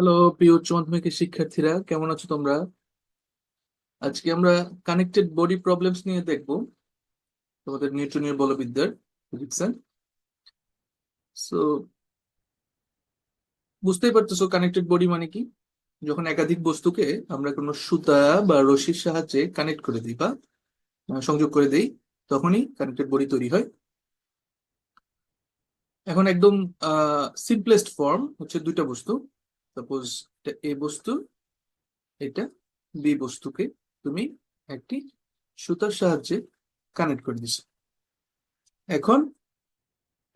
Hello, প্রিয় মাধ্যমিকের শিক্ষার্থীরা, কেমন আছো তোমরা? আজকে আমরা কানেক্টেড বডি প্রবলেমস নিয়ে দেখব, তোমাদের নিউটনীয় বলবিদ্যার ফিজিক্সের সো বুঝতেই পারতেছো কানেক্টেড বডি মানে কি? যখন একাধিক বস্তুকে আমরা কোনো সুতা বা রশির সাহায্যে কানেক্ট করে দিই বা সংযোগ করে দিই, তখনই কানেক্টেড বডি তৈরি হয়। এখন একদম সিম্পলেস্ট ফর্ম হচ্ছে দুইটা বস্তু। সাপোজ এ বস্তু, এটা বি বস্তুকে তুমি একটি সুতার সাহায্যে কানেক্ট করে দিছো। এখন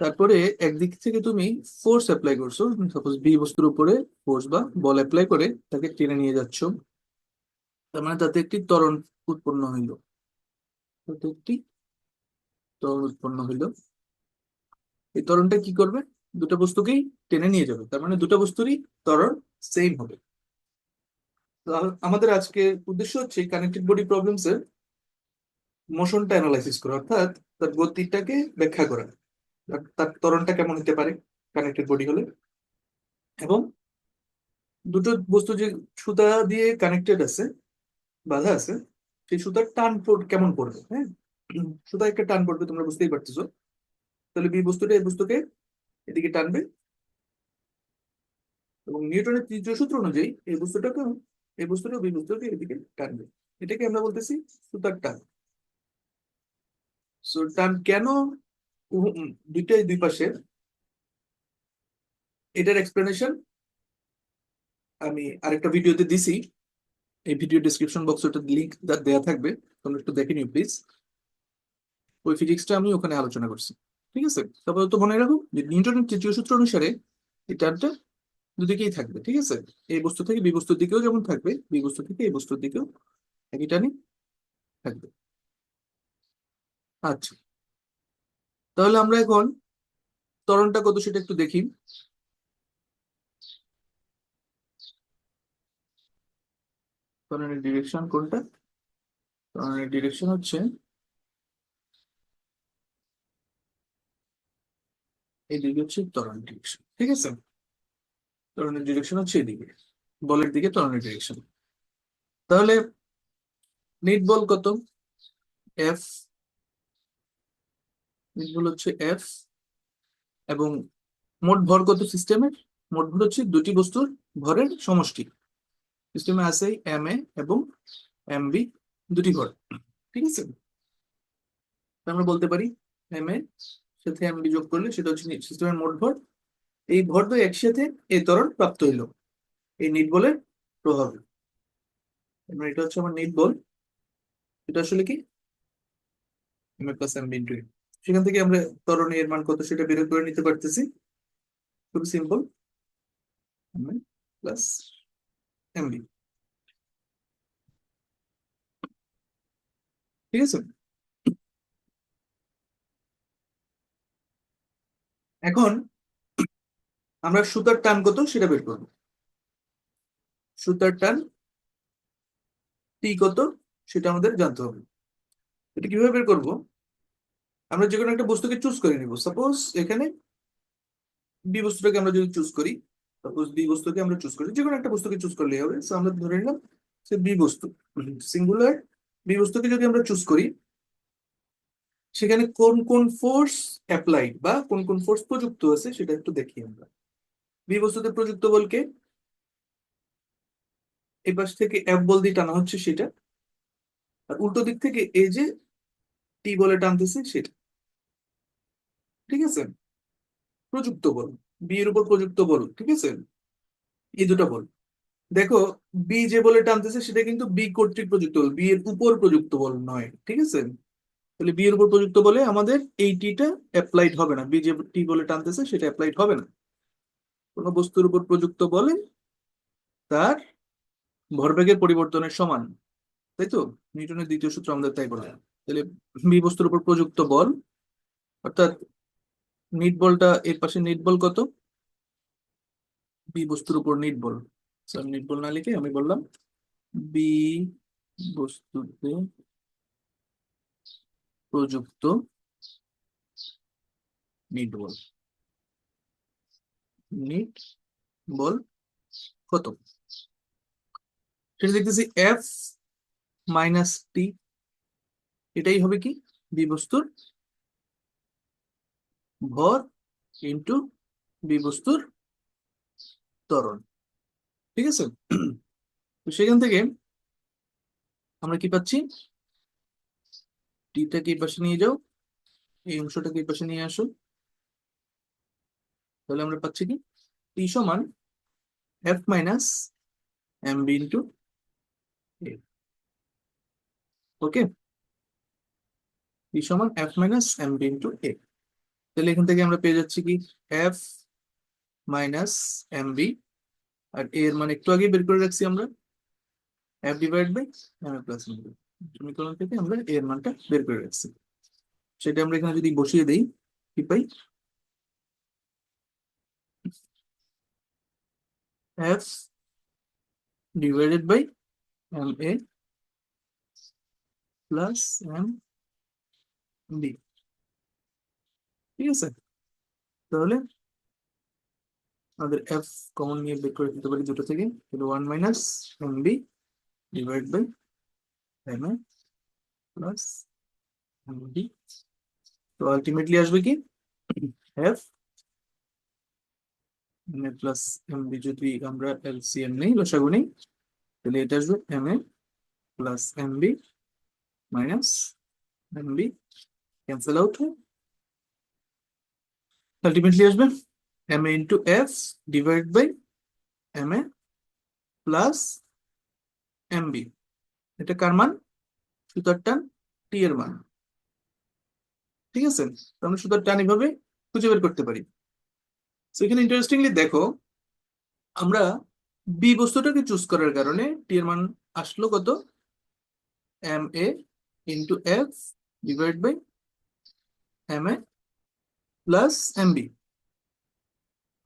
তারপরে একদিক থেকে তুমি ফোর্স অ্যাপ্লাই করছ সাপোজ বি বস্তুর উপরে ফোর্স বা বল অ্যাপ্লাই করে তাকে টেনে নিয়ে যাচ্ছ। তার মানে তাতে একটি ত্বরণ উৎপন্ন হইল। তাতে একটি ত্বরণ উৎপন্ন হইল। এই ত্বরণটা কি করবে? দুটো বস্তুকেই টেনে নিয়ে যাবে। তার মানে দুটো বস্তুরই ত্বরণ সেম হবে। আমাদের আজকে উদ্দেশ্য হচ্ছে কানেক্টেড বডি প্রবলেমস এর মোশনটা অ্যানালাইসিস করা, অর্থাৎ তার গতিটাকে ব্যাখ্যা করা, তার ত্বরণটা কেমন হতে পারে কানেক্টেড বডি হলে। এবং দুটো বস্তু যে সুতা দিয়ে কানেক্টেড আছে, বাঁধা আছে, সেই সুতার টান পড়- কেমন পড়বে হ্যাঁ? সুতা একটা টান পড়বে, তোমরা বুঝতেই পারতেছো। তাহলে বি বস্তুটা এই বস্তুকে এদিকে টানবে। এবং নিউটনের তৃতীয় সূত্র অনুযায়ী এই বস্তুটাকে এই বস্তুটা বি বস্তুকে এদিকে টানবে। এটাকে আমরা বলতেছি সুতার টান। সো টান কেন? দুইটাই দুই পাশে। এটার এক্সপ্লেনেশন আমি আরেকটা ভিডিওতে দিছি। এই ভিডিও ডিসক্রিপশন বক্সে ওটা লিঙ্ক দেওয়া থাকবে। তোমরা একটু দেখে নিও প্লিজ ওই ফিজিক্সটা আমি ওখানে আলোচনা করছি। ঠিক আছে? তারপরে তো মনে রাখো নিউটনের তৃতীয় সূত্র অনুসারে এই টানটা দুদিকেই থাকবে, ঠিক আছে? এই বস্তু থেকে বি বস্তুর দিকেও যেমন থাকবে, বি বস্তু থেকে এই বস্তুর দিকেও একই টানই থাকবে। আচ্ছা। তাহলে আমরা এখন ত্বরণটা কত সেটা একটু দেখি। ত্বরণের ডিরেকশন কোনটা? ত্বরণের ডিরেকশন হচ্ছে এদিকে হচ্ছে ত্বরণ ডিরেকশন, ঠিক আছে? ত্বরণের ডিরেকশন হচ্ছে এদিকে, বলের দিকে ত্বরণের ডিরেকশন। তাহলে নিট বল কত? এফ নিট বল হচ্ছে এফ এবং মোট ভর কত সিস্টেমের মোট ভর হচ্ছে দুটি বস্তুর ভরের সমষ্টি। সিস্টেমে আছে এম এ এবং এম বি দুটি ভর, ঠিক আছে? আমরা বলতে পারি এম এ সাথে আমি যোগ করলে সেটা হচ্ছে সিস্টেমের মোট ভর। এই ভর দুই একসাথে এই ত্বরণ প্রাপ্ত হইল। এই নিট বলের প্রভাবে। এটা হচ্ছে আমার নিট বল। এটা আসলে কি? সেখান থেকে আমরা ত্বরণে এর মান কত সেটা বের করে নিতে পারতেছি। খুব সিম্পল প্লাস এম বি ঠিক আছে? এখন আমরা সুতার টান কত সেটা বের করব। সুতার টান টি কত সেটা আমাদের জানতে হবে। এটা কীভাবে বের করব? আমরা যে কোনো একটা বস্তুকে চুজ করে নিব। সাপোজ এখানে বি বস্তুটাকে আমরা যদি চুজ করি সাপোজ বি বস্তুকে আমরা চুজ করি যে কোনো একটা বস্তুকে চুজ করলেই হবে। So আমরা ধরে নিলাম সে বি বস্তু সিঙ্গুলার বি বস্তুকে যদি আমরা চুজ করি সেখানে কোন কোন ফোর্স অ্যাপ্লাইড বা কোন কোন ফোর্স প্রযুক্ত আছে সেটা একটু দেখি আমরা। বি বস্তুতে প্রযুক্ত বলকে এই পাশ থেকে এফ বল দিয়ে টানা হচ্ছে সেটা। আর উল্টো দিক থেকে এই যে টি বলে টানতেছে সেটা। ঠিক আছে? প্রযুক্ত বল। বি এর উপর প্রযুক্ত বল, ঠিক আছে? এই দুটো বল। দেখো বি যে বলে টানতেছে সেটা কিন্তু বি কর্তৃক প্রযুক্ত বল বি এর উপর প্রযুক্ত বল নয়, ঠিক আছে? তাহলে বি এর উপর প্রযুক্ত বলে আমাদের এই টিটা অ্যাপ্লাইড হবে না। বি যে টি বলে টানতেছে সেটা অ্যাপ্লাইড হবে না। কোনো বস্তুর উপর প্রযুক্ত বলে তার ভরবেগের পরিবর্তনের সমান। তাই তো? নিউটনের দ্বিতীয় সূত্র আমাদের তাই বলে। তাহলে বি বস্তুর উপর প্রযুক্ত বল, অর্থাৎ নিট বলটা এর পাশে নিট বল কত? বি বস্তুর উপর নিট বল। নিট বল না লিখে আমি বললাম বি বস্তুতে প্রযুক্ত নিট বল নিট বল কত? সেটা দেখতেছি এফ মাইনাস টি এটাই হবে কি? বি বস্তুর ভর ইন্টু বি বস্তুর ত্বরণ। ঠিক আছে? তো সেখান থেকে আমরা কি পাচ্ছি? টিটাকে এই পাশে নিয়ে যাও, এই অংশটাকে এই পাশে নিয়ে আসো। তাহলে আমরা পাচ্ছি কি? টি সমান F minus M B into okay T সমান F minus M B into A তাহলে এখান থেকে আমরা পেয়ে যাচ্ছি কি? এফ মাইনাস এম বি আর এর মানে একটু আগে বের করে রাখছি আমরা। F divide by M A plus M B সমীকরণ থেকে আমরা এ এর মানটা বের করে রাখছি। সেটা আমরা এখানে যদি বসিয়ে দেই, কি পাই? F divided by M A plus M B ঠিক আছে? তাহলে আমাদের এফ কমন নিয়ে বের করে দিতে পারি দুটো থেকে। One minus M B divide by M A plus M B তো আলটিমেটলি আসবে কি F M A plus M B যদি আমরা এলসিএম নেই লসাগু নেই তাহলে এটা আসবে M A plus M B minus M B cancel out ultimately আসবে M A into F divide by M A plus M B এটা কার মান? সুতার টান টি এর মান। ঠিক আছে? আমরা সুতার টান এভাবে খুঁজে বের করতে পারি। এখানে ইন্টারেস্টিংলি দেখো, আমরা বি বস্তুটাকে চুজ করার কারণে টি এর মান আসলো কত? M A into F divide by M A plus M B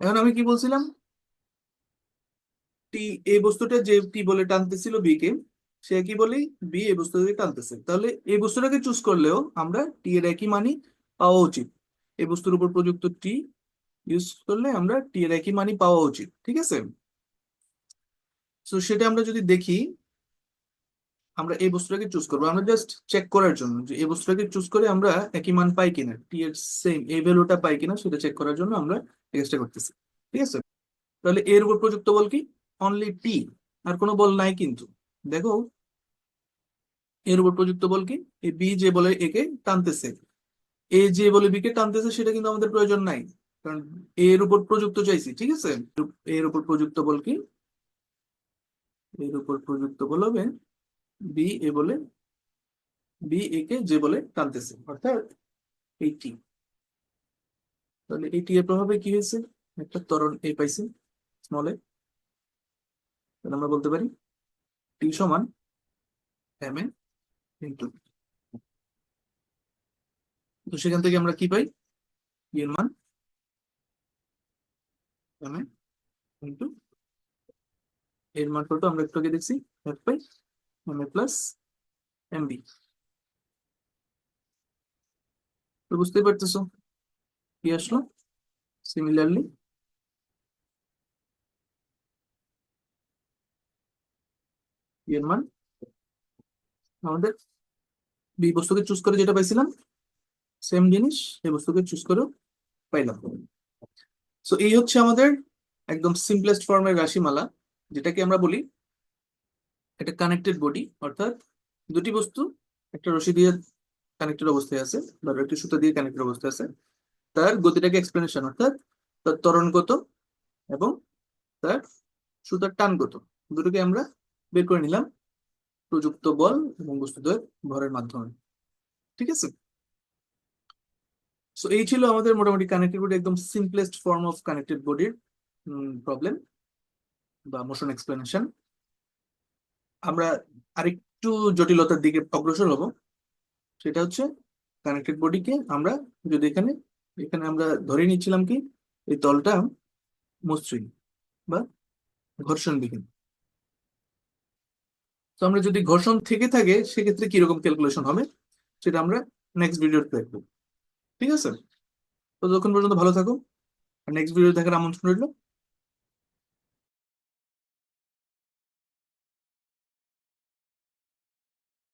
এখন আমি কি বলছিলাম? টি এ বস্তুটা যে টি বলে টানতেছিল বি কে সে কি বলেই বি এই বস্তুটাকে টানতেছে, তাহলে এই বস্তুটাকে চুজ করলেও আমরা টি এর একই মানই পাওয়া উচিত। এই বস্তুর উপর প্রযুক্ত টি ইউজ করলে আমরা টি এর একই মানই পাওয়া উচিত, ঠিক আছে? তো সেটা আমরা যদি দেখি, আমরা এই বস্তুটাকে চুজ করব। আমরা জাস্ট চেক করার জন্য যে এই বস্তুটাকে চুজ করে আমরা একই মান পাই কিনা টি এর সেম এই ভ্যালুটা পাই কিনা, সেটা চেক করার জন্য আমরা চেষ্টা করতেছি, ঠিক আছে? তাহলে এর উপর প্রযুক্ত বল কি? অনলি টি আর কোনো বল নাই কিন্তু। দেখো এর উপর প্রযুক্ত বল কি? এই বি যে বলে একে টানতেছে। এ যে বলে বি কে টানতেছে, সেটা কিন্তু আমাদের প্রয়োজন নাই। কারণ এর উপর প্রযুক্ত চাইছি, ঠিক আছে? এর উপর প্রযুক্ত বল কি? এর উপর প্রযুক্ত বল হবে বি এ বলে বি এ কে যে বলে টানতেছে, অর্থাৎ এইটি তাহলে এই টি এর প্রভাবে কি হয়েছে? একটা ত্বরণ এ পাইছি স্মল আমরা বলতে পারি টি সমান এম এ ইন্টু তো সেখান থেকে আমরা কি পাই? এর মান? ইন্টু এর মান কত? আমরা একটু আগে দেখছি F pi M A plus M B. তো বুঝতেই পারতেছো কি আসলো? সিমিলারলি এর মান আমাদের বি বস্তুকে চুজ করে যেটা পাইছিলাম সেম জিনিস, এই বস্তুকে চুজ করেও পাইলাম। সো এই হচ্ছে আমাদের একদম সিম্পলেস্ট ফর্মের রাশিমালা, যেটাকে আমরা বলি একটা কানেক্টেড বডি অর্থাৎ দুটি বস্তু, একটা রশি দিয়ে কানেক্টেড অবস্থায় আছে, বা একটা সুতা দিয়ে কানেক্টেড অবস্থায় আছে। তার গতিটাকে এক্সপ্লেনেশন অর্থাৎ তার ত্বরণ কত এবং তার সুতার টান কত দুটোকে আমরা বের করে নিলাম। প্রযুক্ত বল এবং বস্তুদ্বয়ের ভরের মাধ্যমে। ঠিক আছে? সো এই ছিল আমাদের মোটামুটি কানেক্টেড বডি একদম সিম্পলেস্ট ফর্ম অফ কানেক্টেড বডির প্রবলেম বা মোশন এক্সপ্লেনেশন আমরা আরেকটু জটিলতার দিকে অগ্রসর হব। সেটা হচ্ছে কানেক্টেড বডিকে আমরা যদি এখানে এখানে আমরা ধরে নিচ্ছিলাম কি? এই তলটা মসৃণ বা ঘর্ষণ ঘর্ষণবিহীন। তো আমরা যদি ঘর্ষণ থেকে থাকে, সেক্ষেত্রে কীরকম ক্যালকুলেশন হবে? সেটা আমরা নেক্সট ভিডিওতে দেখব। ঠিক আছে? তো যখন পর্যন্ত ভালো থাকো নেক্সট ভিডিও দেখার আমন্ত্রণ রইল।